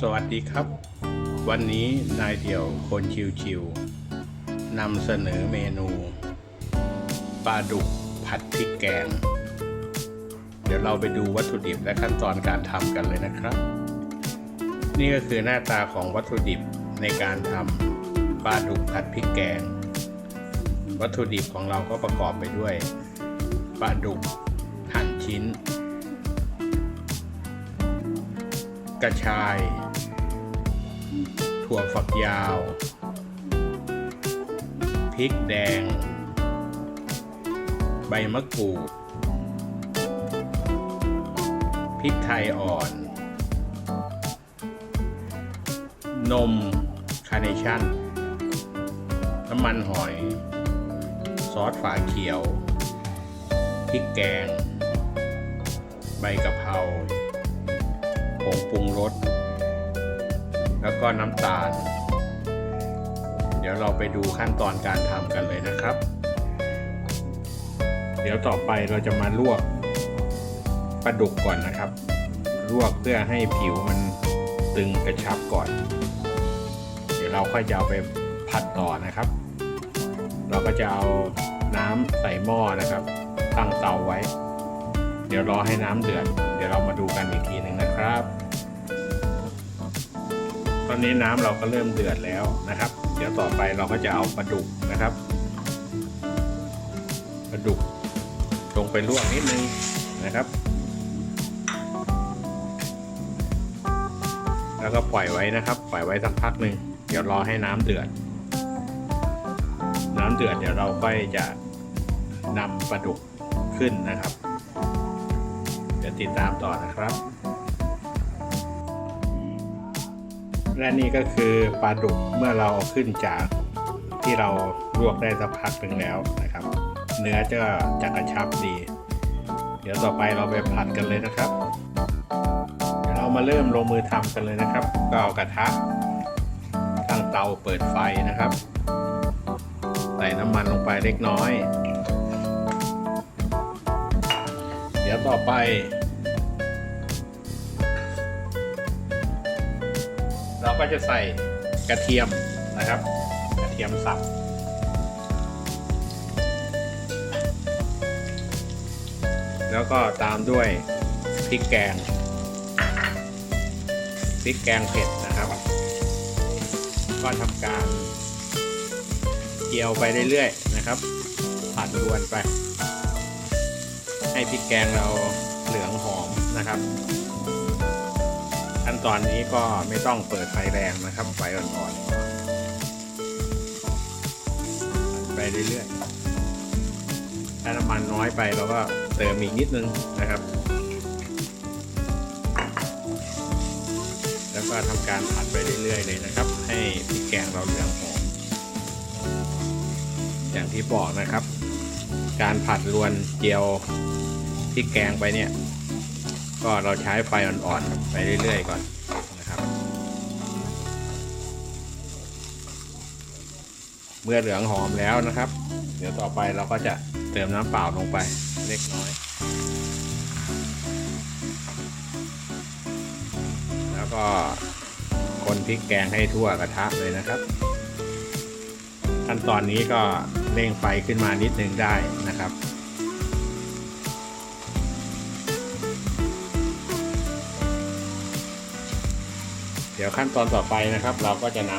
สวัสดีครับ วันนี้นายเดี่ยวคนชิวๆนำเสนอเมนูปลาดุกผัดพริกแกง เดี๋ยวเราไปดูวัตถุดิบและขั้นตอนการทำกันเลยนะครับ นี่ก็คือหน้าตาของวัตถุดิบในการทำปลาดุกผัดพริกแกง วัตถุดิบของเราก็ประกอบไปด้วยปลาดุกหั่นชิ้น กระชาย ถั่วฝักยาว พริกแดง ใบมะกรูด พริกไทยอ่อน นมคาร์เนชั่น น้ำมันหอย ซอสฝาเขียว พริกแกง ใบกะเพรา ผงปรุงรส แล้วก็น้ำตาล เดี๋ยวเราไปดูขั้นตอนการทำกันเลยนะครับ เดี๋ยวต่อไปเราจะมาลวกปลาดุกก่อนนะครับ ลวกเพื่อให้ผิวมันตึงกระชับก่อน เดี๋ยวเราค่อยจะเอาไปผัดต่อนะครับ เราก็จะเอาน้ำใส่หม้อนะครับ ตั้งเตาไว้ เดี๋ยวรอให้น้ำเดือด เดี๋ยวเรามาดูกันอีกทีหนึ่งนะครับ ตอนนี้น้ำเราก็เริ่มเดือดแล้วนะครับ เดี๋ยวต่อไปเราก็จะเอาปลาดุกนะครับปลาดุกลงไปลวกนิดนึงนะครับ แล้วก็ปล่อยไว้นะครับ ปล่อยไว้สักพักหนึ่งเดี๋ยวรอให้น้ำเดือด น้ำเดือดเดี๋ยวเราก็จะนำปลาดุกขึ้นนะครับ ติดตามต่อนะครับ และนี่ก็คือปลาดุกเมื่อเราเอาขึ้นจากที่เราลวกได้สักพักหนึ่งแล้วนะครับ เนื้อจะจะกระชับดี เดี๋ยวต่อไปเราไปผัดกันเลยนะครับเดี๋ยวเรามาเริ่มลงมือทำกันเลยนะครับ ก็เอากระทะตั้งเตาเปิดไฟนะครับ ใส่น้ำมันลงไปเล็กน้อย เดี๋ยวต่อไป ก็จะใส่กระเทียมนะครับ กระเทียมสับแล้วก็ตามด้วยพริกแกงพริกแกงเผ็ดนะครับ ก็ทำการเจียวไปเรื่อยๆนะครับ ผัดรวนไป ให้พริกแกงเราเหลืองหอมนะครับ ตอนนี้ก็ไม่ต้องเปิดไฟแรงนะครับ ไฟอ่อนๆไปเรื่อยๆ ถ้าน้ำมันน้อยไปเราก็เติมอีกนิดนึงนะครับ แล้วก็ทำการผัดไปเรื่อยๆเลยนะครับ ให้พริกแกงเราเหลืองหอมอย่างที่บอกนะครับ การผัดรวนเจียวพริกแกงไปเนี่ย ก็เราใช้ไฟอ่อนๆไปเรื่อยๆก่อนนะครับ เมื่อเหลืองหอมแล้วนะครับ เดี๋ยวต่อไปเราก็จะเติมน้ำเปล่าลงไปเล็กน้อย แล้วก็คนพริกแกงให้ทั่วกระทะเลยนะครับ ขั้นตอนนี้ก็เร่งไฟขึ้นมานิดนึงได้นะครับ ดี๋ยวขั้นตอนต่อไปนะครับ เราก็จะน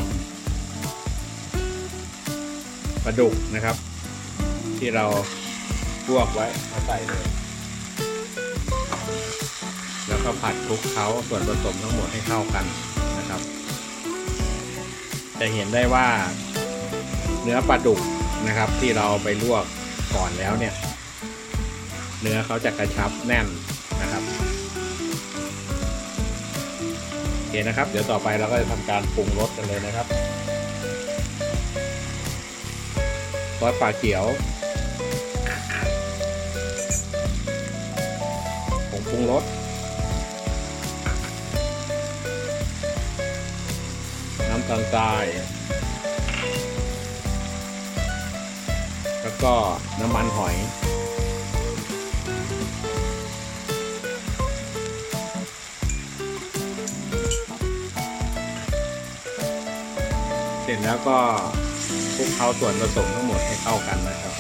ำปลาดุกนะครับ ที่เราลวกไว้มาใส่เลย แล้วก็ผัดคลุกเคล้าส่วนผสมทั้งหมดให้เข้ากันนะครับ จะเห็นได้ว่าเนื้อปลาดุกนะครับ ที่เราไปลวกก่อนแล้วเนี่ย เนื้อเขาจะกระชับแน่น นะครับเคนะครับ เดี๋ยวต่อไปเราก็จะทำการปรุงรสกันเลยนะครับซอสปลาเขียวผงปรุงรสน้ำตาลทราย แล้วก็น้ำมันหอย ร็จแล้วก็คลุกเคล้าส่วนผสมทั้งหมดให้เข้ากันนะครับ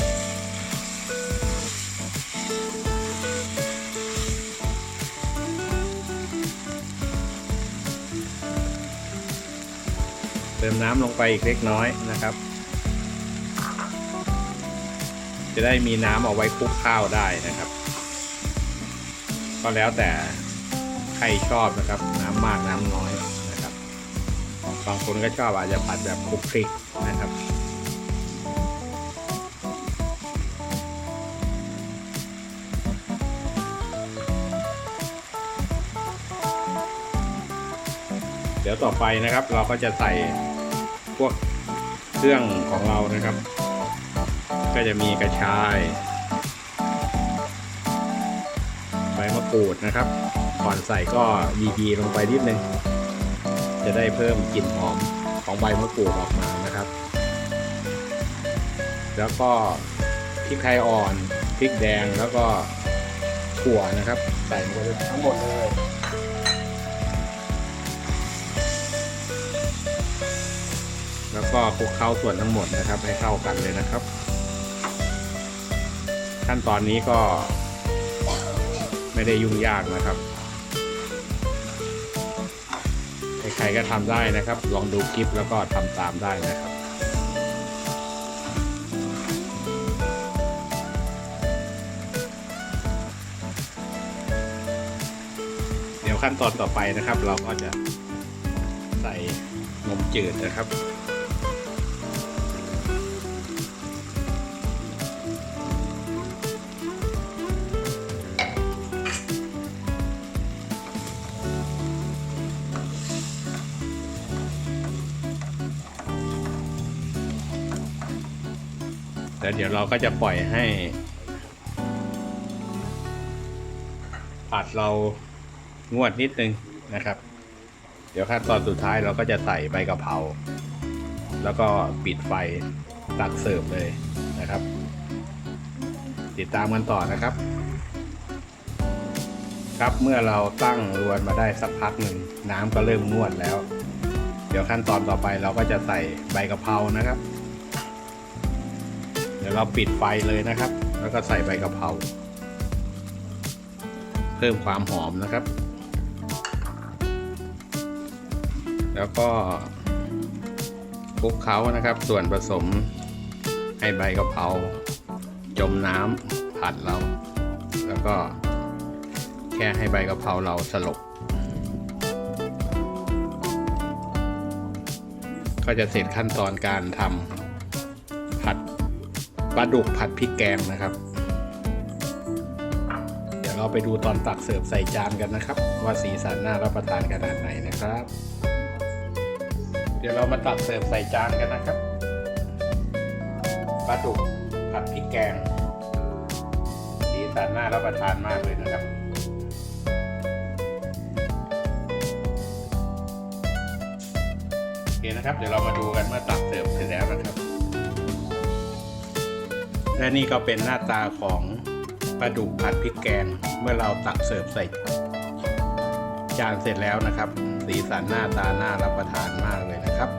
เติมน้ำลงไปอีกเล็กน้อยนะครับ จะได้มีน้ำเอาไว้คลุกข้าวได้นะครับ ก็แล้วแต่ใครชอบนะครับ น้ำมากน้ำน้อย บางคนก็ชอบอาจจะผัดแบบคลุกคลิกนะครับ เดี๋ยวต่อไปนะครับ เราก็จะใส่พวกเครื่องของเรานะครับ ก็จะมีกระชายใบมะกรูดนะครับ ก่อนใส่ก็บีๆลงไปนิดนึง จะได้เพิ่มกลิ่นหอมของใบมะกรูดออกมานะครับ แล้วก็พริกไทยอ่อนพริกแดงแล้วก็ถั่วนะครับ ใส่ลงไปทั้งหมดเลยแล้วก็คลุกเคล้าส่วนทั้งหมดนะครับ ให้เข้ากันเลยนะครับ ขั้นตอนนี้ก็ไม่ได้ยุ่งยากนะครับ ใครก็ทำได้นะครับ ลองดูคลิปแล้วก็ทำตามได้นะครับเดี๋ยวขั้นตอนต่อไปนะครับ เราก็จะใส่นมจืดนะครับ แล้วเดี๋ยวเราก็จะปล่อยให้ ผัดเรางวดนิดนึงนะครับ เดี๋ยวขั้นตอนสุดท้ายเราก็จะใส่ใบกะเพราแล้วก็ปิดไฟตักเสิร์ฟเลยนะครับ ติดตามกันต่อนะครับ ครับเมื่อเราตั้งรวนมาได้สักพักหนึ่งน้ำก็เริ่มงวดแล้ว เดี๋ยวขั้นตอนต่อไปเราก็จะใส่ใบกะเพรานะครับ ดี๋ยวเราปิดไฟเลยนะครับ แล้วก็ใส่ใบกะเพราเพิ่มความหอมนะครับ แล้วก็คลุกเคล้านะครับ ส่วนผสมให้ใบกะเพราจมน้ำผัดเรา แล้วก็แค่ให้ใบกะเพราเราสลบก็จะเสร็จขั้นตอนการทำ ปลาดุกผัดพริกแกงนะครับ เดี๋ยวเราไปดูตอนตักเสิร์ฟใส่จานกันนะครับ ว่าสีสันน่ารับประทานขนาดไหนนะครับ เดี๋ยวเรามาตักเสิร์ฟใส่จานกันนะครับปลาดุกผัดพริกแกง สีสันน่ารับประทานมากเลยนะครับโอเคนะครับ เดี๋ยวเรามาดูกันเมื่อตักเสิร์ฟเสร็จแล้วนะครับ และนี่ก็เป็นหน้าตาของปลาดุกผัดพริกแกง เมื่อเราตักเสิร์ฟใส่จานเสร็จแล้วนะครับ สีสันหน้าตาน่ารับประทานมากเลยนะครับ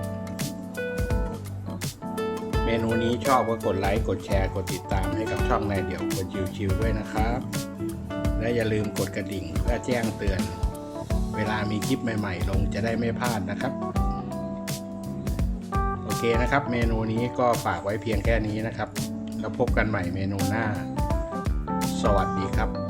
เมนูนี้ชอบก็กดไลค์ กดแชร์ กดติดตามให้กับช่องนายเดี่ยวคนชิวๆด้วยนะครับ และอย่าลืมกดกระดิ่งเพื่อแจ้งเตือน เวลามีคลิปใหม่ๆ ลงจะได้ไม่พลาดนะครับ โอเคนะครับ เมนูนี้ก็ฝากไว้เพียงแค่นี้นะครับ แล้วพบกันใหม่เมนูหน้า สวัสดีครับ